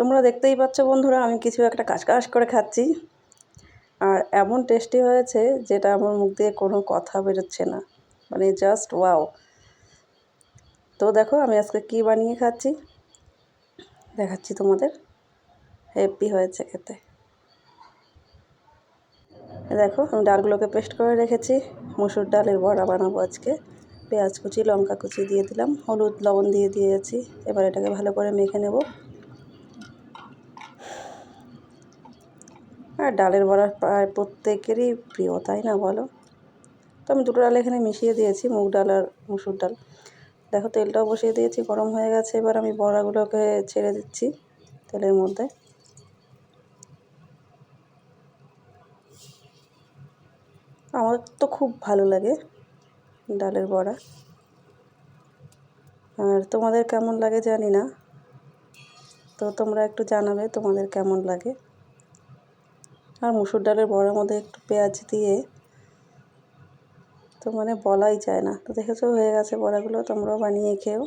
তোমরা দেখতেই পাচ্ছ বন্ধুরা, আমি কিছু একটা কাজ করে খাচ্ছি। আর এমন টেস্টি হয়েছে যেটা আমার মুখ দিয়ে কোনো কথা বেরোচ্ছে না। মানে জাস্ট ওয়াও তো দেখো, আমি আজকে কি বানিয়ে খাচ্ছি? দেখাচ্ছি তোমাদের। হেপি হয়েছে খেতে। দেখো, আমি ডালগুলোকে পেস্ট করে রেখেছি। মুসুর ডালের বড়া বানাবো আজকে। পেঁয়াজ কুচি, লঙ্কা কুচি দিয়ে দিলাম। হলুদ, লবণ দিয়ে দিয়েছি। এবার এটাকে ভালো করে মেখে নেব। আর ডালের বড়া প্রায় প্রত্যেকেরই প্রিয়, তাই না বলো? তো আমি দুটো ডাল এখানে মিশিয়ে দিয়েছি, মুগ ডাল আর মুসুর ডাল। দেখো তেলটাও বসিয়ে দিয়েছি, গরম হয়ে গেছে, এবার আমি বড়াগুলোকে ছেড়ে দিচ্ছি তেলের মধ্যে। আমার তো খুব ভালো লাগে ডালের বড়া। আর তোমাদের কেমন লাগে জানি না। তো তোমরা একটু জানাবে তোমাদের কেমন লাগে। আর মুসুর ডালের বড়ার মধ্যে একটু পেঁয়াজ দিয়ে তো মানে বলাই যায় না। তো দেখেছ হয়ে গেছে বড়াগুলো, তোমরাও বানিয়ে খেও।